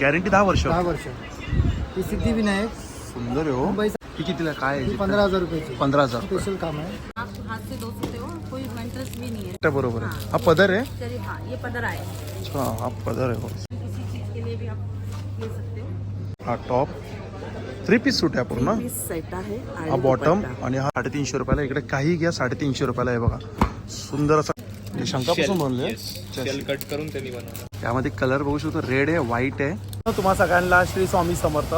Guarantee दहा वर्ष. दहा वर्ष. ही सिद्धिविनायक सुंदर आहे हो. मुंबई कितीला? काय ही आहे पंधरा हजार रुपयाची. पंधरा हजार रुपये. स्पेशल काम आहे. आप हाथ से धो सकते हो कोई मेंटेनेंस भी नहीं है. त्या बरोबर आहे. हा. पदर आहे? चलिए हाँ ये पदर आए अच्छा हा पदर आहे हो. किसी चीज के लिए भी आप ले सकते हो. हा टॉप थ्री पीस सूट आहे पूर्ण. पीस सेट आहे आणि हा बॉटम दुपट्टा. आणि हा साडेतीनशे रुपयाला इकडे काही घ्या साडेतीनशे रुपयाला आहे बघा. सुंदर असा हे शंकापासून बनले शेल कट करून त्यांनी बनवलं. त्यामध्ये कलर बघू शकतो. रेड आहे व्हाईट आहे. तुम्हा सगळ्यांना श्री स्वामी समर्थ.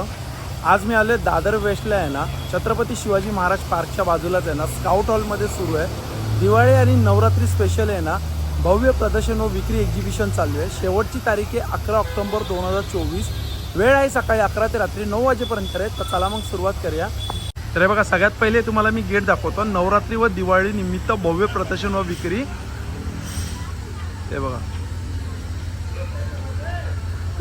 आज मी आले दादर वेस्टला आहे ना छत्रपती शिवाजी महाराज पार्कच्या बाजूलाच आहे ना स्काउट हॉलमध्ये सुरू आहे. दिवाळी आणि नवरात्री स्पेशल आहे ना भव्य प्रदर्शन व विक्री एक्झिबिशन चालू आहे. शेवटची तारीख आहे अकरा ऑक्टोबर दोन हजार चोवीस. वेळ आहे सकाळी अकरा ते रात्री नऊ वाजेपर्यंत आहे. तर चला मग सुरुवात करूया. तर हे बघा सगळ्यात पहिले तुम्हाला मी गेट दाखवतो. नवरात्री व दिवाळी निमित्त भव्य प्रदर्शन व विक्री. हे बघा.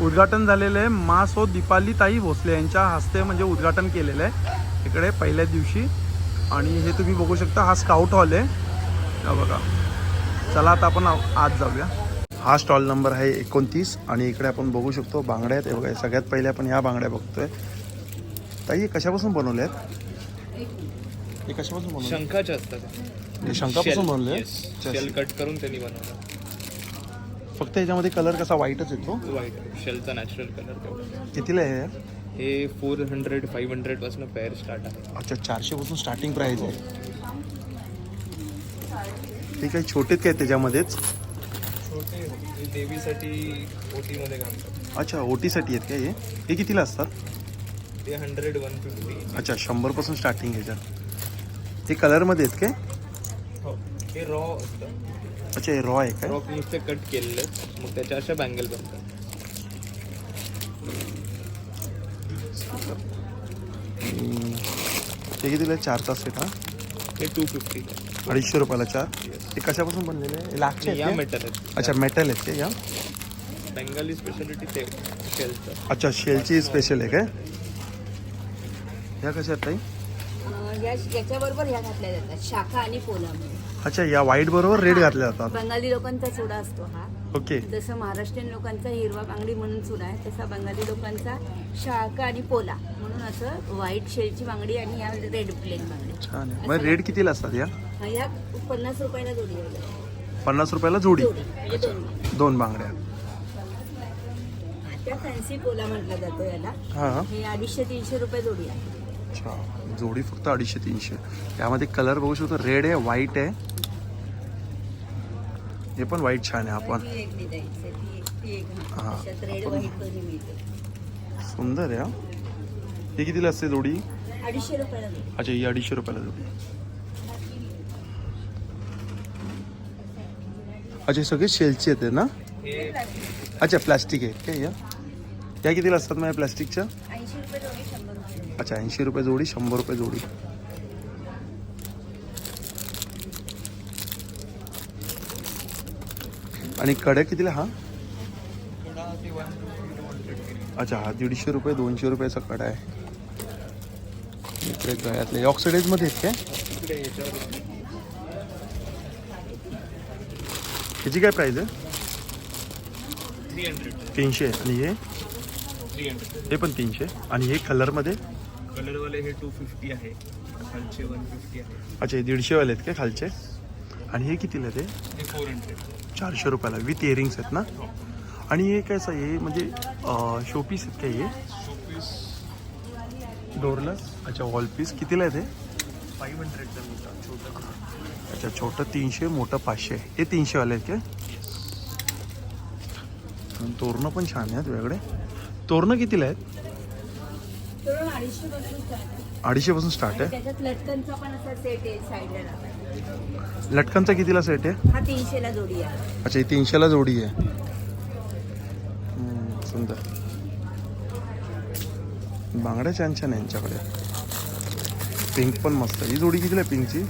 उद्घाटन झालेलं आहे. मा सो दीपाली ताई भोसले यांच्या हस्ते म्हणजे उद्घाटन केलेलं आहे. इकडे पहिल्या दिवशी. आणि हे तुम्ही बघू शकता हा स्काउट हॉल आहे. बघा. चला आता आपण आ- आत जाऊया. हा स्टॉल नंबर आहे एकोणतीस. आणि इकडे आपण बघू शकतो बांगड्या आहेत. बघा सगळ्यात पहिले आपण ह्या बांगड्या बघतोय. ताई हे कशापासून बनवले आहेत? हे कशापासून बनवले शंखाचे असतात. शंकापासून बनवले कट करून त्यांनी बनवलं. फक्त ह्याच्यामध्ये कलर कसा व्हाईटच येतो? व्हाईट शेलचा नॅचरल कलर तेवढा. कितीला आहे हे? हे फोर हंड्रेड फाईव्ह हंड्रेडपासून पेअर स्टार्ट आहे. अच्छा चारशे पासून स्टार्टिंग प्राइस आहे. ते काही छोटेत काय त्याच्यामध्येच? छोटे हे देवीसाठी ओटीमध्ये घालतात. अच्छा ओटीसाठी आहेत काय हे? हे कितीला असतात? ते हंड्रेड वन फिफ्टी अच्छा शंभरपासून स्टार्टिंग ह्याच्यात हे कलरमध्ये आहेत काय? हो हे रॉ असतं. अच्छा हे रॉ आहे काय? रॉ नुसते कट केलेले. आहेत. मग त्याच्या अशा बँगल बनतात. ते कितीला आहे? चार तास आहे का हे टू फिफ्टी अडीचशे रुपयाला चार? ते कशापासून बनलेले आहे? हे आहेत या? मेटल आहेत. अच्छा मेटल आहेत ते या? बेंगाली स्पेशालिटी ते शेलचं अच्छा शेलची स्पेशल आहे काय? ह्या कशा आहेत ताई? अं, या याच्याबरोबर ह्या घातल्या जातात शाखा आणि पोला म्हणून. अच्छा या व्हाईट बरोबर रेड घातले जातात. बंगाली लोकांचा चुडा असतो हा. ओके. जसं महाराष्ट्रीयन लोकांचा हिरवा बांगडी म्हणून चुडा आहे तसा बंगाली लोकांचा शाखा आणि पोला म्हणून असं व्हाईट शेलची बांगडी आणि या रेड प्लेन बांगडी. छान आहे. मग रेट कितीला असतात या? ह्या पन्नास रुपयाला जोडी आहे. पन्नास रुपयाला जोडी. जोडी म्हणजे दोन दोन बांगड्या. त्या फॅन्सी पोला म्हटलं जातो याला. हां. हे अडीचशे तीनशे रुपये जोडी आहे. अच्छा. जोडी फक्त अडीचशे तीनशे. त्यामध्ये कलर बघू शकतो. रेड आहे व्हाईट आहे. हे पण व्हाईट छान आहे आपण हा. सुंदर आहे हा. कितीला असते जोडी? अच्छा ही अडीचशे रुपयाला जोडी. अच्छा सगळे शेलचे आहेत ना? अच्छा प्लास्टिक आहे. काय या या कितीला असतात माझ्या प्लास्टिकच्या. अच्छा ऐंशी रुपये जोडी शंभर रुपये जोडी. आणि कडे कितीला हा? अच्छा हा दीडशे रुपये दोनशे रुपयाचा कडा आहे. इकडे गळ्यातले. ऑक्सिडाईजमध्ये आहेत काय? ह्याची काय प्राईस आहे? तीनशे. आणि हे? हे पण तीनशे. आणि हे कलरमध्ये कलरवाले हे टू फिफ्टी आहे. खालचे वन फिफ्टी आहे. अच्छा हे दीडशेवाले आहेत काय खालचे? आणि हे कितीला ते? फोर हंड्रेड चारशे रुपयाला. विथ इयरिंग्स आहेत ना? आणि हे काय असं हे म्हणजे शोपीस आहेत काय हे? डोरलस अच्छा वॉल पीस कितीला आहे ते? फाईव्ह हंड्रेडचा मोठा छोटा. अच्छा छोटं तीनशे मोठं पाचशे. हे तीनशेवाले आहेत काय? आणि तोरणं पण छान आहेत वेगळे. तोरणं कितीला आहेत? तोरण अडीचशे पासून आहे. अडीचशेपासून स्टार्ट आहे? त्याच्यात लटकनचा पण असा सेट आहे साईडला. लावायला. लटकनचा कितीला सेट आहे? हा तीनशेला जोडी आहे. अच्छा ही तीनशेला जोडी आहे. हम्म, सुंदर. बांगड्या छान छान आहे यांच्याकडे. पिंक पण मस्त आहे. ही जोडी कितीला आहे पिंकची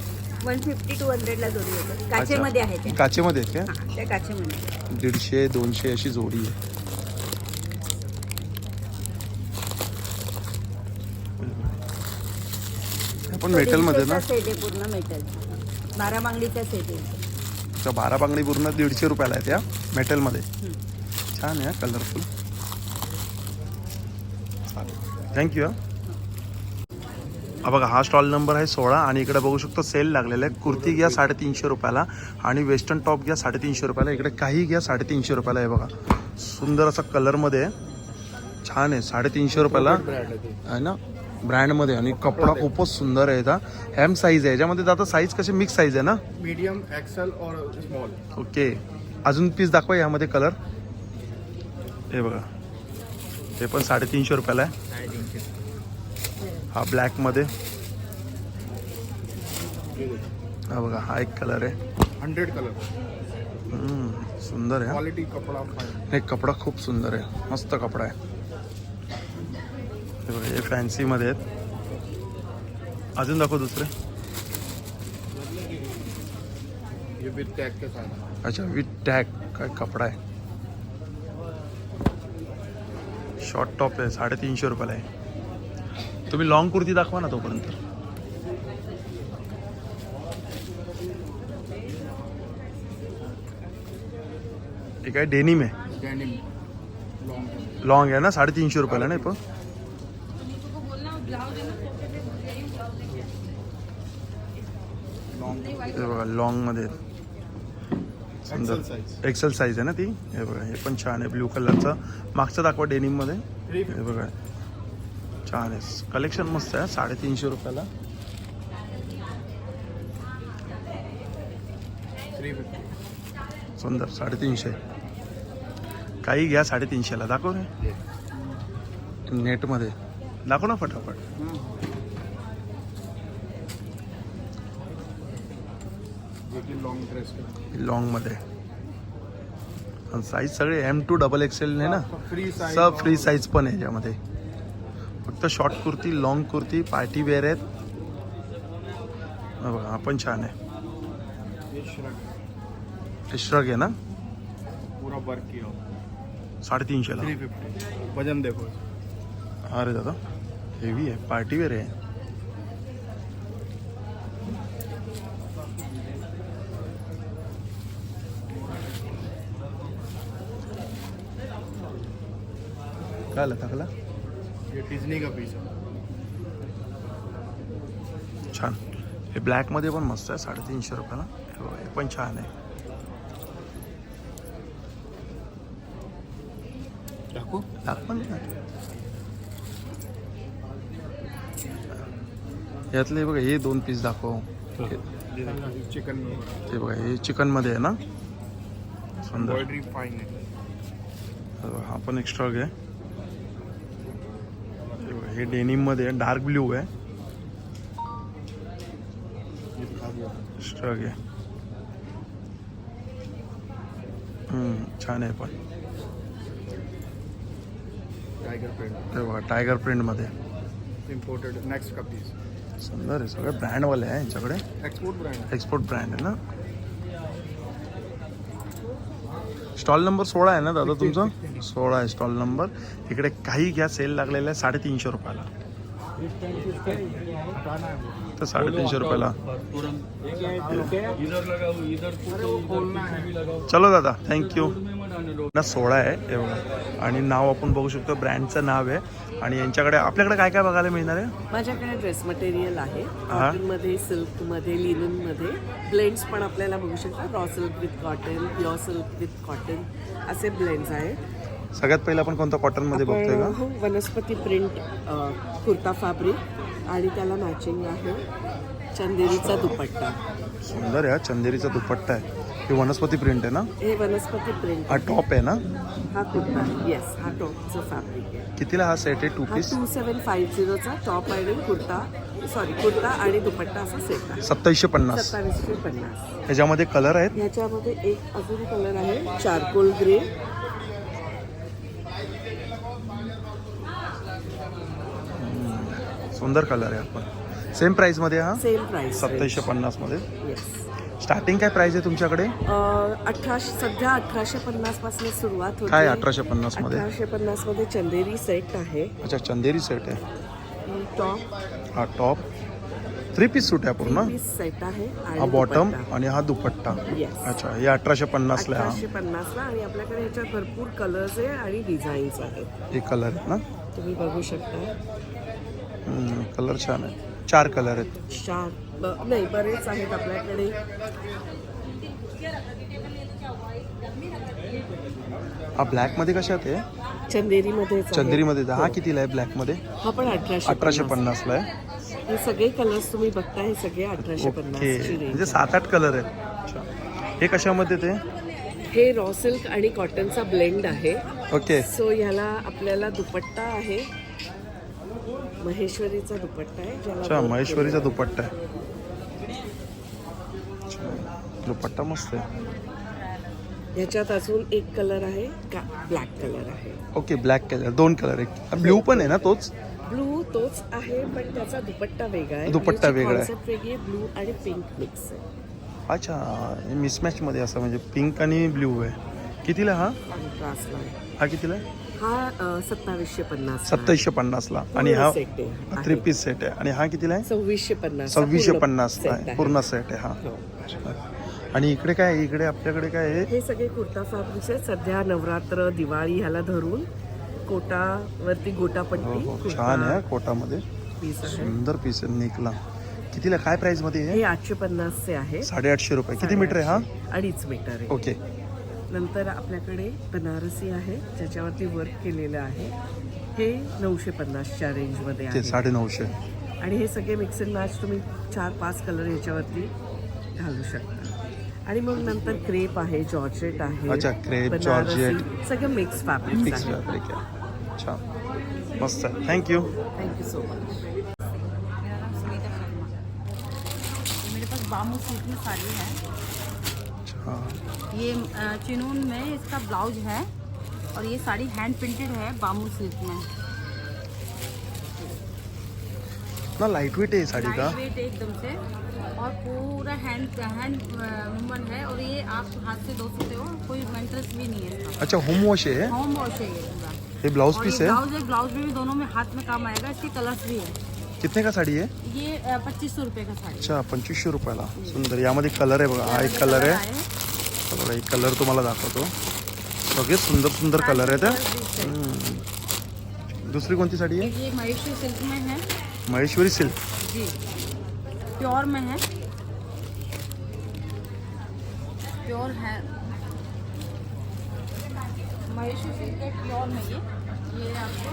वन फिफ्टी टू हंड्रेडला जोडी येते काचेमध्ये आहे ते काचेमध्ये आहेत हा त्या? काचेमध्ये दीडशे दोनशे अशी जोडी आहे. पण मेटलमध्ये ना? सेट आहे पूर्ण मेटल बारा बांगडीचा सेट आहे तर बारा बांगडी पूर्ण दीडशे रुपयाला आहे त्या मेटलमध्ये छान आहे कलरफुल चालेल. थँक्यू हा. बघा हा स्टॉल नंबर आहे सोळा आणि इकडे बघू शकतो सेल लागलेला आहे. कुर्ती घ्या साडेतीनशे रुपयाला आणि वेस्टर्न टॉप घ्या साडेतीनशे रुपयाला. इकडे काही घ्या साडेतीनशे रुपयाला आहे बघा. सुंदर असा कलरमध्ये आहे. छान आहे साडेतीनशे रुपयाला. आहे ना? ब्रँडमध्ये आणि कपडा खूपच सुंदर आहे हॅम साईज आहे. याच्यामध्ये आता साईज कशी मिक्स साईज आहे ना? मीडियम एक्सेल और स्मॉल ओके अजून पीस दाखवा यामध्ये कलर हे बघा. हे पण साडेतीनशे रुपयाला आहे. हा ब्लॅकमध्ये हा बघा हा एक कलर आहे. हंड्रेड कलर सुंदर आहे. क्वालिटी कपड़ा हे कपडा खूप सुंदर आहे. मस्त कपडा आहे. हे हे फॅन्सीमध्ये आहेत. अजून दाखव दुसरे. ये विद टैग के साथ अच्छा विथ टॅग काय कपडा आहे. शॉर्ट टॉप आहे साडेतीनशे रुपयाला आहे. तुम्ही लॉंग कुर्ती दाखवा ना तोपर्यंत. हे डेनिम आहे? डेनिम लॉन्ग लॉंग आहे ना साडेतीनशे रुपयाला नाही पण? लॉन्ग हे बघा लॉंगमध्ये सुंदर. एक्सेल साईज आहे ना ती? हे बघा हे पण छान आहे ब्ल्यू कलरचं मागचं दाखवा डेनिममध्ये थ्री हे बघा. छान आहे. कलेक्शन मस्त आहे साडेतीनशे रुपयाला. सुंदर साडेतीनशे. काही घ्या साडेतीनशेला. दाखव रे. नेटमध्ये दाखव ना फटाफट. ये की लॉन्ग ड्रेस का लॉंगमध्ये आणि साईज सगळे एम टू डबल एक्सेल आहे ना फ्री सब फ्री साईज पण आहे याच्यामध्ये. फक्त short kurti long kurti party wear आहेत. बघा हा पण छान आहे. ये श्रग श्रग आहे ना? पूरा वर्क किया. हुआ साडेतीनशेला. थ्री फिफ्टी वजन देखो। अरे दादा. हेवी आहे पार्टी वेअर आहे. काय आलं टाकला ये डिज्नी का पीस है छान. हे ब्लॅकमध्ये पण मस्त आहे साडेतीनशे रुपयाला. हे पण छान आहे. दाखवा यातले बघा हे दोन पीस दाखव. हे- चिकन हे बघा हे चिकनमध्ये आहे ना? सुंदर. एम्ब्रॉयडरी फाइन है हे बघा, हा पण एक स्ट्रग आहे हे बघा, हे डेनिममध्ये आहे डार्क ब्ल्यू आहे. ये दिखा दिया स्ट्रग आहे हम्म, छान आहे पण. टाइगर प्रिंट हे बघा टायगर प्रिंटमध्ये इम्पोर्टेड नेक्स्ट का पीस सुंदर आहे. सगळे ब्रँडवाले आहे यांच्याकडे. एक्सपोर्ट ब्रांड एक्सपोर्ट ब्रँड आहे ना? स्टॉल नंबर सोळा आहे ना दादा तुमचा? सोळा आहे स्टॉल नंबर इकडे काही घ्या सेल लागलेला आहे साडेतीनशे रुपयाला। तर साडेतीनशे रुपयाला. चलो दादा थँक्यू ना सोळा आहे बघा. आणि नाव आपण बघू शकतो ब्रँडचं नाव आहे. आणि यांच्याकडे आपल्याकडे काय काय बघायला मिळणार आहे? माझ्याकडे ड्रेस मटेरियल आहे. हा. कॉटनमध्ये सिल्कमध्ये लिननमध्ये ब्लेंड्स पण आपल्याला बघू शकता. Raw silk with cotton pure silk with cotton असे ब्लेंड्स आहेत. सगळ्यात पहिलं आपण कोणत्या कॉटनमध्ये बघतोय आपण का? हो, वनस्पती प्रिंट कुर्ता फॅब्रिक आणि त्याला मॅचिंग आहे चंदेरीचा दुपट्टा. सुंदर आहे हा चंदेरीचा दुपट्टा आहे. हे वनस्पती प्रिंट आहे ना? हे वनस्पती प्रिंट हा टॉप आहे ना? हा कुर्ता येस हा टॉपचं फॅब्रिक आहे. कितीला हा सेट आहे? टू हा पीस टू सेवन फाईव्ह झिरोचा टॉप आणि कुर्ता सॉरी कुर्ता आणि दुपट्टा असा सेट आहे. सत्तावीसशे पन्नास. सत्तावीसशे पन्नास. ह्याच्यामध्ये कलर आहेत? ह्याच्यामध्ये एक अजून कलर आहे चारकोल ग्रे सुंदर कलर आहे आपण सेम प्राइसमध्ये हा? सेम प्राइस सत्तावीसशे पन्नासमध्ये येस स्टार्टिंग काय प्राइस आहे तुमच्याकडे? अठराशे सध्या अठराशे पन्नासपासून सुरुवात होते. काय अठराशे पन्नासमध्ये? अठराशे पन्नासमध्ये चंदेरी सेट आहे. अच्छा चंदेरी सेट आहे. टॉप हा टॉप थ्री पीस सूट आहे पूर्ण? पीस सेट आहे हा बॉटम आणि हा दुपट्टा. अच्छा हे अठराशे पन्नासला आहे अठराशे पन्नासला आणि आपल्याकडे ह्याच्यात भरपूर कलर्स आहे आणि डिझाईन्स आहेत. हा हे कलर आहे ना? तुम्ही बघू शकता. कलर छान आहे. चार कलर आहेत. चार. ब- नाही बरेच आहेत आपल्याकडे. हा ब्लॅकमध्ये कशात आहे चंदेरीमध्ये चंदेरीमध्ये हा कितीला आहे ब्लॅकमध्ये? हा पण अठराशे अठराशे पन्नास. पन्नासला आहे. हे सगळे कलर्स तुम्ही बघता हे सगळे अठराशे ओके. पन्नासची म्हणजे सात आठ कलर आहेत. अच्छा. हे कशामध्ये ते? हे रॉ सिल्क आणि कॉटनचा ब्लेंड आहे. ओके. सो ह्याला आपल्याला दुपट्टा आहे. महेश्वरीचा दुपट्टा आहे ज्याला अच्छा work महेश्वरीचा दुपट्टा आहे. दुपट्टा मस्त आहे. ह्याच्यात अजून एक कलर आहे का ब्लॅक कलर आहे. ओके ब्लॅक कलर दोन कलर आहे ब्ल्यू पण आहे ना तोच? ब्लू तोच आहे पण त्याचा दुपट्टा वेगळा आहे. दुपट्टा वेगळा आहे. कॉन्सेप्ट वेगळी आहे ब्लू आणि पिंक मिक्स आहे. अच्छा मिसमॅच मध्ये असं म्हणजे पिंक आणि ब्ल्यू आहे. कितीला हा? कॉन्ट्रास्टला आहे. हा कितीला हा सत्तावीसशे पन्नास सत्तावीसशे पन्नासला. आणि हा आहे. थ्री पीस सेट आहे. आणि हा कितीला आहे? सव्वीसशे पन्नास सव्वीसशे पन्नासला आहे. पूर्ण सेट आहे हा. आणि इकडे काय आहे? इकडे आपल्याकडे काय आहे? हे सगळे कुर्ता फॅब्रिक्स आहेत. सध्या नवरात्र दिवाळी ह्याला धरून कोटावरती हो गोटापट्टी हो कुर्ता छान आहे कोटामध्ये. आहे. सुंदर पीस आहे निकला. कितीला काय प्राइसमध्ये आहे हे आठशे पन्नासचे आहे. साडेआठशे रुपये. किती मीटर आहे हा? अडीच मीटर आहे. ओके. नंतर आपल्याकडे बनारसी आहे ज्याच्यावरती वर्क केलेलं आहे. हे नऊशे पन्नासच्या रेंजमध्ये ते आहे. साडे नऊशे आणि हे सगळे मिक्स अँड मॅच तुम्ही चार पाच कलर ह्याच्यावरती घालू शकता. आणि मग नंतर क्रेप आहे जॉर्जेट आहे अच्छा, बनारसी, georgette. सगळं मिक्स फॅब्रिक मिक्स आहे. फॅब्रिक आहे. छान. मस्त. Thank you thank you so much मेरा पास बामू सिल्क में साड़ी है। अच्छा ये चिनून में इसका ब्लाउज है और ये साड़ी हैंड प्रिंटेड है बामू सिल्क में। ना लाइट वेट आहे साडी का। लाइट वेट है एकदम से। और पूरा हैंड हैंड वूमन है और ये आप हाथ से धो सकते हो कोई मेंटेनेंस भी नहीं है अच्छा होम वॉश आहे होम वॉश है ये ब्लाउज पीस आहे ब्लाउज है? ब्लाउज में भी दोनों में हाथ में काम आएगा इसके कलर्स भी है। कितने का साडी आहे ये पच्चीस सौ रुपये का साड़ी अच्छा पंचवीसशे रुपयाला सुंदर यामध्ये कलर आहे बघा हा एक कलर आहे बघा एक कलर तुम्हाला दाखवतो। सगळे सुंदर सुंदर कलर आहेत हं. दुसरी कोणती साडी आहे ये महेश्वरी सिल्क में है। महेश्वरी सिल्क। जी। प्योर में है। प्योर है। महेश्वरी सिल्क है प्योर में ये ये आपको।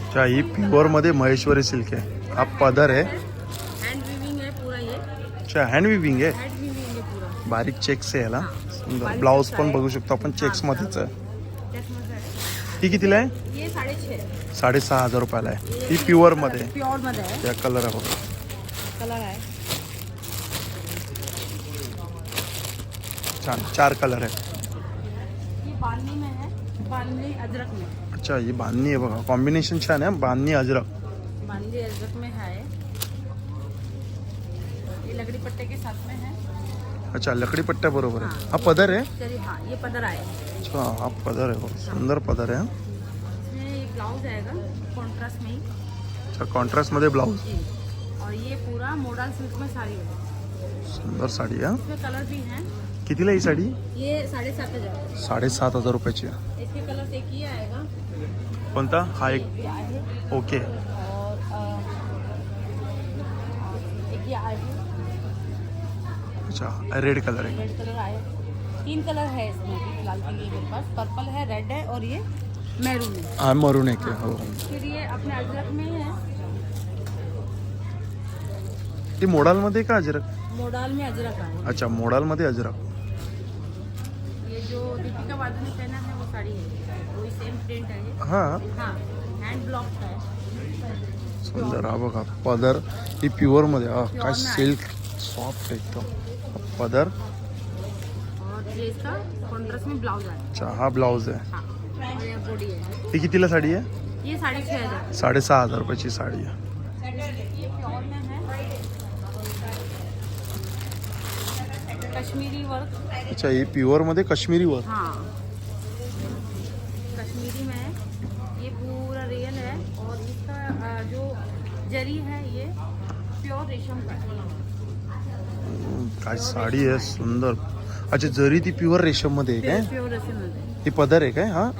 अच्छा ही प्युअरमध्ये महेश्वरी सिल्क आहे. हा पदर आहे हैंड वीविंग है पूरा ये। अच्छा हँड विविंग आहे हैंड वीविंग है पूरा। बारीक चेक्स आहे याला. सुंदर. ब्लाऊज पण बघू शकतो आपण चेक्स मध्येच. आहे. चश्मा है ही कितीला आहे? ये साडेसहा हजार रुपयाला आहे. ही प्युअरमध्ये आहे. प्योर में है या कलर आहे बघा. कलर है छान चार कलर आहे ये बांधनी में है बांधनी अदरक में। अच्छा ही बांधणी आहे बघा कॉम्बिनेशन छान आहे बांधणी अजरक। बांधनी अदरक में है ये। लकड़ी पट्टे के साथ में है। अच्छा लकडी पट्ट्या बरोबर आहे हा। पदर आहे हाँ ये पदर आए अच्छा हा पदर आहे सुंदर पदर आहे हा. ये ब्लाउज आएगा कॉन्ट्रास्ट में ही। अच्छा कॉन्ट्रास्टमध्ये ब्लाऊज जी। और ये पूरा मोडल सिल्क में साड़ी है। सुंदर साडी है। इसमें कलर भी हैं। कितीला ही साडी? ये साढ़े सात हजार. साडेसात हजार रुपयाची आहे. इसके कलर एक ही आएगा कोणता? हा एक ये आहे. ओके. और अ, एक ये आहे. अच्छा रेड कलर आहे. रेड कलर आए तीन कलर है इसमें अभी फिलहाल के लिए मेरे पास. पर्पल है रेड है और ये मैरून है. हा मरून एक आहे हो. फिर ये अपने अजरक में है. ती मोडालमध्ये का अजरक? मोडाल में अजरक आए अच्छा मोडालमध्ये अजरक. जो दीपिका बादल ने पहना है वो साड़ी है। वही सेम प्रिंट है ये। हा। हाँ हैंड ब्लॉक का है। सुंदर हा बघा पदर. ही प्युअरमध्ये हा काय सिल्क सॉफ्ट एकदम. पदर. और ये इसका कॉन्ट्रास्ट में ब्लाउज आया अच्छा हा ब्लाऊज आहे. हाँ और ये बॉडी है ही कितीला साडी आहे? ये साढ़े छः हज़ार. साडेसहा हज़ार रुपयाची साडी आहे. कश्मीरी वर्क अच्छा ही काश्मीरी वर हाँ. कश्मीरी में है ये पूरा रियल है और इसका अ, जो जरी है ये प्युअर रेशम का हम्म, काय साडी आहे सुंदर. अच्छा जरी ती प्युअर रेशममध्ये आहे काय? प्युअर रेशममध्ये ही पदर आहे काय? हा? हा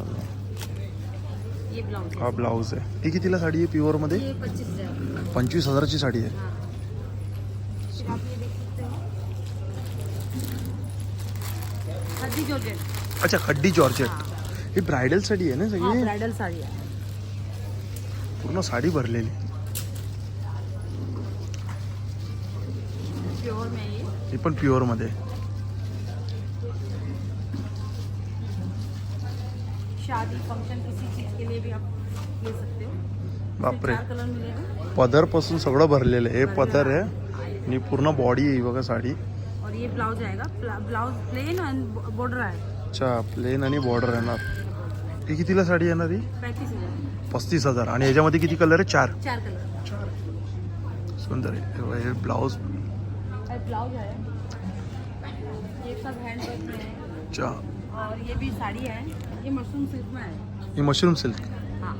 आहे ये ब्लाउज हा ब्लाऊज आहे. ही कितीला साडी आहे प्युअरमध्ये? ये पच्चीस हजार. पंचवीस हजाराची साडी आहे. हाँ फिर आप ये देख सकते हो हल्दी जॉर्जेट अच्छा खड्डी जॉर्जेट ही. ब्रायडल साडी आहे ना हाँ सगळी? ब्राइडल साड़ी है पूर्ण साडी भरलेली. ही पण प्युअरमध्ये. शादी फंक्शन किसी चीज के लिए भी आप ले सकते हो. बापरे. पदरपासून सगळं भरलेलं आहे. हे पदर आहे. आणि पूर्ण बॉडी आहे बघा साडी. और ये ब्लाउज आएगा। ब्लाउज प्लेन एंड बॉर्डर आहे अच्छा प्लेन आणि बॉर्डर येणार. ही कितीला साडी येणार ही? पैंतीस हजार। पस्तीस हजार. आणि याच्यामध्ये किती कलर आहे चार. चार कलर सुंदर आहे. हे ब्लाऊज और ब्लाउज. है ये सब हैंड वर्क में है अच्छा. और ये भी साड़ी है ये मशरूम सिल्क में है ही मशरूम सिल्क हाँ.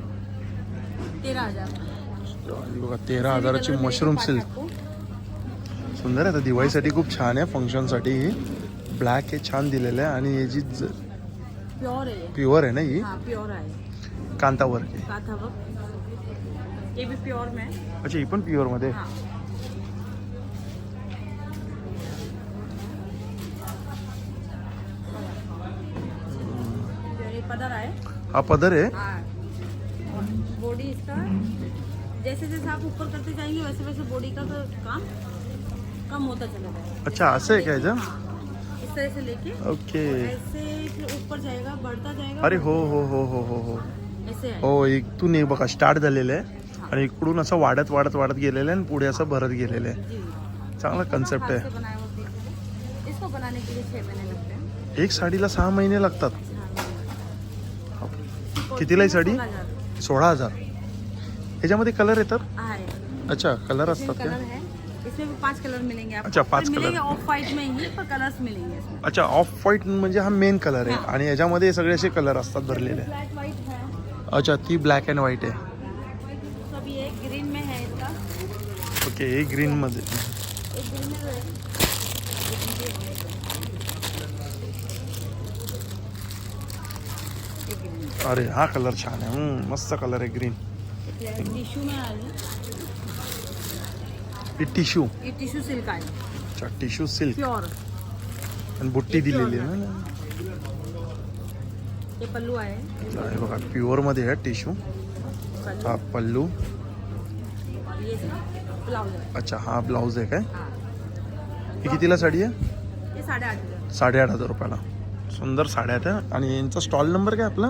तेरह हजार. ही बघा तेरा हजाराची मशरूम सिल्क सुंदर आहे. आता दिवाळीसाठी खूप छान आहे. फंक्शनसाठी ही. ब्लॅक हे छान दिलेलं आहे. आणि याची प्योर है ये प्युअर आहे ना ही? वर्क आहे. काथा वर्क ये भी में. अच्छा ही पण प्युअरमध्ये? हाँ. पदर हा पदर आहे? बॉडी इसका जैसे जैसे आप ऊपर करते जाएंगे वैसे वैसे बॉडी का तो काम कम होता चला जाएगा। अच्छा असं आहे का याचं हाँ इस तरह से लेके ओके। ऐसे फिर ऊपर जाएगा बढ़ता जाएगा। अरे हो हो हो हो हो हो। ऐसे है। हो इथून एक बघा स्टार्ट झालेलं आहे. आणि इकडून असं वाढत वाढत वाढत गेलेलं आहे आणि पुढे असं भरत गेलेलं आहे. जी. चांगला कन्सेप्ट हाथ से आहे बनाया हुआ पीस है। इसको बनाने के लिए छह महीने लगते हैं। एक साडीला सहा महिने लागतात. हाँ। कितीला ही साडी। सोळा हजार. ह्याच्यामध्ये कलर येतात हाँ, है। अच्छा कलर असतात कलर का है इसमें भी पांच कलर मिलेंगे आपको। अच्छा, पांच कलर। मिलेंगे ऑफ व्हाइट में ही पर कलर्स मिलेंगे इसमें। अच्छा ऑफ व्हाईट म्हणजे हा मेन कलर आहे. आणि याच्यामध्ये सगळे असे कलर असतात भरलेले. ब्लैक व्हाइट है। अच्छा ती ब्लॅक अँड व्हाईट आहे. सब ये ग्रीन में है इसका। ओके हे ग्रीन मध्ये. एक ग्रीन में है अरे हा कलर छान आहे. हम्म, मस्त कलर आहे ग्रीन टिश्यू में आ रही ही टिश्यू. टिश्यू सिल्क आहे. अच्छा टिश्यू सिल्क. प्योर आणि बुट्टी दिलेली आहे ना? पल्लू आहे. हे बघा प्युअरमध्ये आहे टिश्यू. पल्लू. हा पल्लू. ब्लाउज अच्छा हा ब्लाऊज आहे काय? हाँ. ही कितीला साडी आहे? हजार साडेआठ हजार रुपयाला. सुंदर साड्या आहेत आणि यांचा स्टॉल नंबर काय आपला?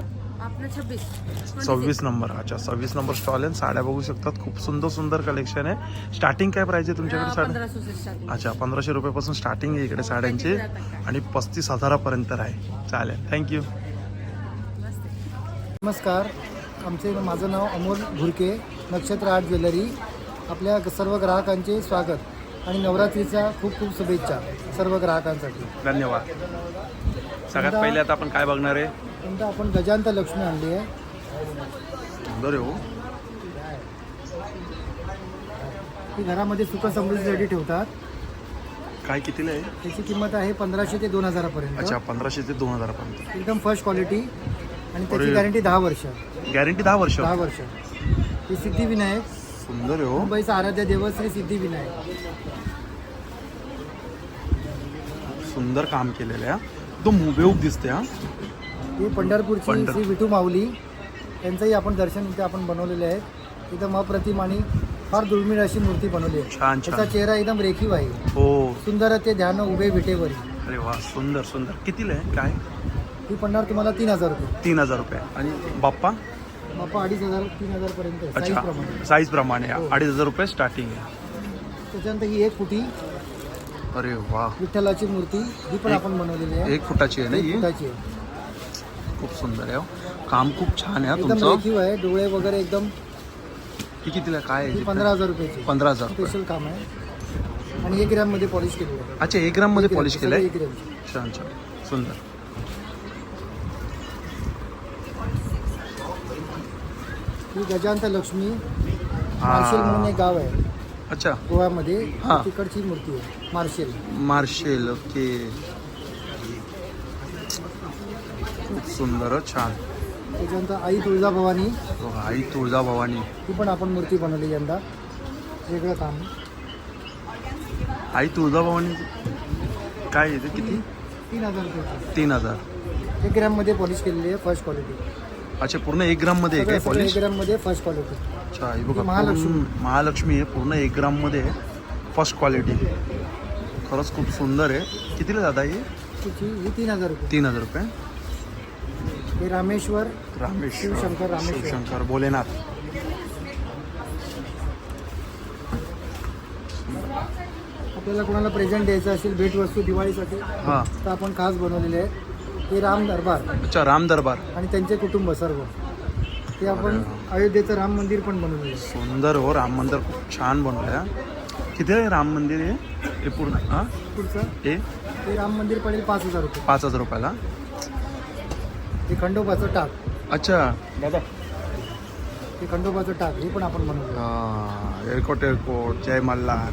सव्वीस नंबर. अच्छा सव्वीस नंबर स्टॉल आहे. साड्या बघू शकतात. खूप सुंदर सुंदर कलेक्शन आहे. स्टार्टिंग काय प्राइस आहे तुमच्याकडे साड्या? अच्छा पंधराशे रुपयापासून स्टार्टिंग आहे इकडे साड्यांची. आणि पस्तीस हजारापर्यंत आहे. चालेल. थँक्यू नमस्कार. आमचे माझं नाव अमोल घुरके नक्षत्र आर्ट ज्वेलरी. आपल्या सर्व ग्राहकांचे स्वागत आणि नवरात्रीच्या खूप खूप शुभेच्छा सर्व ग्राहकांसाठी. धन्यवाद. सगळ्यात पहिले आता आपण काय बघणार आहे? आपण गजांत लक्ष्मी आणली आहे. सुंदर आहे हो. ती घरामध्ये सुख समृद्धीसाठी ठेवतात. काय कितीला आहे त्याची किंमत आहे पंधराशे ते दोन हजारापर्यंत. अच्छा पंधराशे ते दोन हजारापर्यंत. एकदम फर्स्ट क्वालिटी आणि त्याची. गॅरंटी दहा वर्ष. गॅरंटी दहा वर्ष? दहा वर्ष. ही सिद्धिविनायक. सुंदर आहे हो. मुंबईचा आराध्य देवस्थी सिद्धिविनायक. सुंदर काम केलेलं आहे. तो हुबेहूब दिसते हा. ही पंढरपूरची पंढर- श्री विठू माऊली. त्यांचंही आपण दर्शन इथे आपण बनवलेले आहेत. एकदम अप्रतिम आणि फार दुर्मिळ अशी मूर्ती बनवली आहे. छान त्याचा छान चेहरा एकदम रेखीव आहे. हो. सुंदर ते ध्यान उभे विटेवरी. अरे वा सुंदर सुंदर. कितीला आहे? काय? ही पडणार तुम्हाला तीन हजार रुपये. तीन हजार रुपये. आणि बाप्पा? बाप्पा अडीच हजार तीन हजार पर्यंत आहे, size प्रमाणे. अच्छा साईज प्रमाणे. अडीच हजार रुपये स्टार्टिंग आहे. त्याच्यानंतर ही एक फुटी अरे वा. विठ्ठलाची मूर्ती. ही पण एक- आपण बनवलेली आहे. एक फुटाची आहे ना एक ही? फुटाची आहे. खूप सुंदर आहे हो. काम खूप छान आहे हा एकदम तुमचं. रेखीव आहे. डोळे वगैरे एकदम ही कितीला काय ही आहे पंधरा हजार रुपयाची. पंधरा हजार रुपये. स्पेशल काम आहे. आणि एक ग्रॅममध्ये पॉलिश आहे. अच्छा एक ग्राममध्ये पॉलिश ग्रॅम, केलंय? एक ग्रॅमची. छान छान. सुंदर. ही गजांत लक्ष्मी मार्शल म्हणून एक गाव आहे. अच्छा. गोव्यामध्ये हा. तिकडची मूर्ती आहे. मार्शल. मार्शेल ओके खूप सुंदर छान. त्याच्यानंतर आई तुळजाभवानी. बघा, आई तुळजाभवानी. ती पण आपण मूर्ती बनवली यंदा. वेगळं काम. आई तुळजाभवानी काय येते किती? तीन हजार रुपये. तीन हजार. एक ग्रॅममध्ये पॉलिश केलेली आहे फर्स्ट क्वालिटी अच्छा पूर्ण एक ग्राममध्ये आहे काय सगळं पॉलिश एक ग्रॅममध्ये फर्स्ट क्वालिटी अच्छा हे बघा महालक्ष्मी. पूर्ण- महालक्ष्मी आहे पूर्ण एक ग्राममध्ये आहे फर्स्ट क्वालिटी खरंच खूप सुंदर आहे. कितीला दादा हे? तिची ही तीन हजार रुपये. तीन हजार रुपये. हे रामेश्वर रामेश्वर शिवशंकर, रामेश्वर. शिवशंकर भोलेनाथ. आपल्याला कोणाला प्रेझेंट द्यायचं असेल भेटवस्तू दिवाळीसाठी हा. तर आपण खास बनवलेले आहे हे राम दरबार. अच्छा राम दरबार. आणि त्यांचे कुटुंब सर्व. ते आपण अयोध्येचं राम मंदिर पण बनवलेलं आहे. सुंदर हो राम मंदिर खूप छान बनवलं आहे किती आहे राम मंदिर हे? हे पूर्ण हां? पुढचं? हे? हे राम मंदिर पडेल पाच हजार रुपये. पाच हजार रुपयाला. हे खंडोबाचं टाक. अच्छा. दादा हे खंडोबाचं टाक हे पण आपण हा एअरकोट एअरकोट जय मल्हार.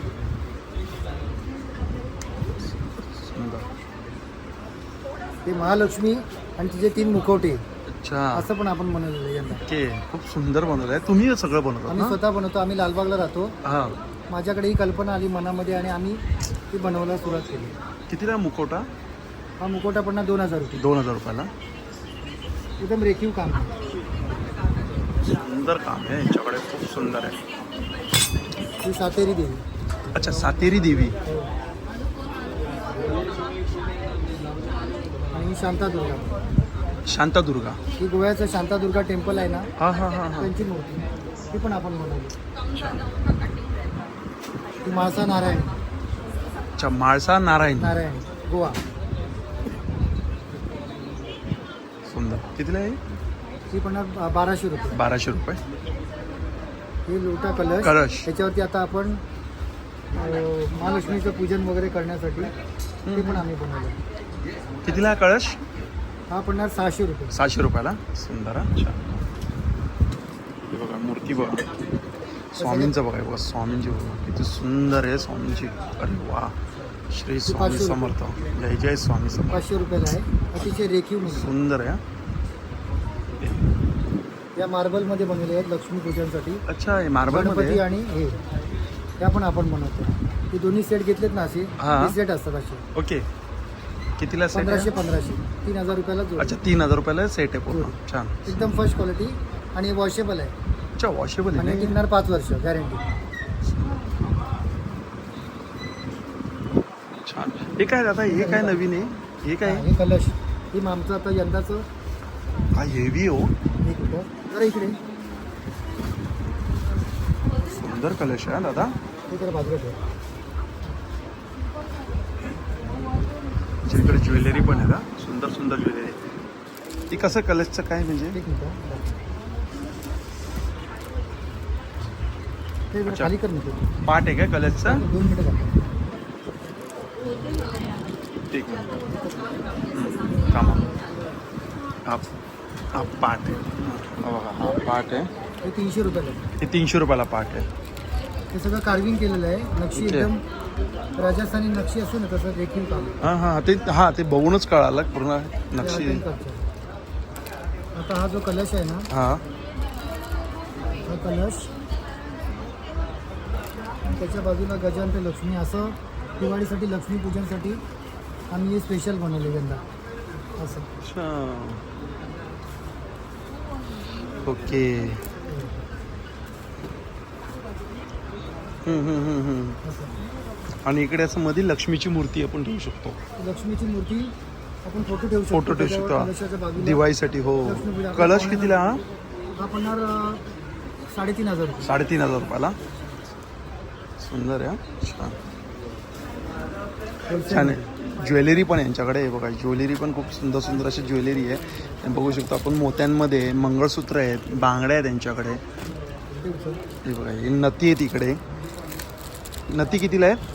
सुंदर. हे महालक्ष्मी आणि तिचे तीन मुखवटे. अच्छा. असं पण आपण बनवलेलं आहे यंदा. ओके खूप सुंदर बनवलं आहे. तुम्ही हे सगळं बनवतात आम्ही ना? स्वतः बनवतो आम्ही लालबागला राहतो. हां. माझ्याकडे ही कल्पना आली मनामध्ये आणि आम्ही ती बनवायला सुरुवात केली. कितीला मुखवटा? हा मुखवटा पडणार दोन हजार रुपये. दोन हजार रुपयाला. एकदम रेखीव काम सुंदर काम आहे यांच्याकडे खूप सुंदर आहे. ही सातेरी देवी. अच्छा सातेरी देवी. आणि ही शांतादुर्गा शांतादुर्गा ही गोव्याचं शांतादुर्गा टेम्पल आहे ना हा हा हा हा. त्यांची मूर्ती. ती पण आपण बनवली. म्हाळसा नारायण. अच्छा माळसा नारायण. नारायण गोवा सुंदर कितीला आहे ती पण बा- बाराशे रुपये. बाराशे रुपये। हे लोटा कलश. कलश. त्याच्यावरती आता आपण अं, महालक्ष्मीचं पूजन वगैरे करण्यासाठी ते पण आम्ही बनवलं. कितीला कळश? हा पडणार सहाशे रुपये. सहाशे रुपयाला? सुंदर हा अच्छा हे बघा मूर्ती बघा. स्वामींचं बघा हे बघा स्वामींची बघा. किती सुंदर आहे स्वामींची. अरे वा. श्री स्वामी. समर्थ. जय जय स्वामी समर्थ. पाचशे रुपयाला आहे. अतिशय रेखीव सुंदर आहे हा. या मार्बलमध्ये बनवले आहेत लक्ष्मी पूजनसाठी. अच्छा हे गणपती मार्बलमध्ये आणि हे. त्या पण आपण बनवतो. हे दोन्ही सेट घेतलेत ना असे? हा. सेट असतात असे. ओके. कितीला सेट पंधराशे पंधराशे. तीन हजार रुपयाला जोड. अच्छा तीन हजार रुपयाला सेट आहे पूर्ण. छान. एकदम फर्स्ट क्वालिटी आणि वॉशेबल आहे. अच्छा वॉशेबल आणि आहे. ना? टिकणार पाच वर्ष गॅरंटी छान. हे काय दादा हे काय नवीन आहे? हे काय? हे कलश. ही आमचं आता यंदाचं हा हेवी हो. एक मिनिटं. जरा इकडे. सुंदर कलश आहे दादा. जरा बाजूला ठेव. इकडे ज्वेलरी पण आहे का सुंदर सुंदर ज्वेलरी. ती कसं कलशचं काय म्हणजे? एक मिनिटं ते जरा अच्छा. खाली कर नको पाट आहे काय कलशचा? दोन मिनिटं झालं. ठीक आहे कामा हा हा पाट आहे. बघा हा आहे. हे तीनशे रुपयाला आहे. हे तीनशे रुपयाला पाट आहे. हे सगळं कार्विंग केलेलं आहे. नक्षी. एकदम राजस्थानी नक्षी असते ना तसं रेखीव काम. आहे. हां हां ते हां ते बघूनच कळालं पूर्ण ते नक्षी. आता हा जो कलश आहे ना हां. हा कलश. आणि त्याच्या बाजूला गजांत लक्ष्मी. असं दिवाळीसाठी लक्ष्मी पूजनसाठी आम्ही हे स्पेशल बनवले यंदा. असं. अच्छा. ओके. आणि इकडे असं मध्ये लक्ष्मीची मूर्ती आपण ठेवू शकतो. लक्ष्मीची मूर्ती आपण फोटो ठेवू शकतो. फोटो ठेवू शकतो. दिवाळीसाठी हो. कलश कितीला हा? पडणार साडेतीन हजार साडेतीन हजार रुपयाला. सुंदर आहे. छान. छान आहे. ज्वेलरी पण आहे यांच्याकडे. हे बघा ज्वेलरी पण खूप सुंदर सुंदर अशी ज्वेलरी आहे. बघू शकतो आपण मोत्यांमध्ये मंगळसूत्र आहेत बांगड्या आहेत सर. हे बघा हे नती आहे तिकडे नती कितीला आहे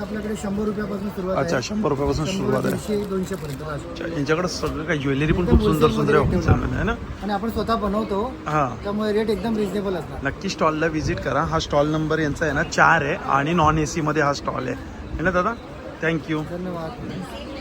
आपल्याकडे शंभर रुपयापासून सुरुवात अच्छा आहे. शंभर रुपयापासून सुरुवात आहे. दोनशे पर्यंत यांच्याकडे सगळं काही ज्वेलरी पण खूप सुंदर सुंदर आहे. आहे ना? आणि आपण स्वतः बनवतो. हा. त्यामुळे रेट एकदम रिजनेबल असणार. नक्की स्टॉलला व्हिजिट करा. हा स्टॉल नंबर यांचा आहे ना चार आहे. आणि नॉन ए मध्ये हा स्टॉल आहे. ना दादा? थँक्यू धन्यवाद.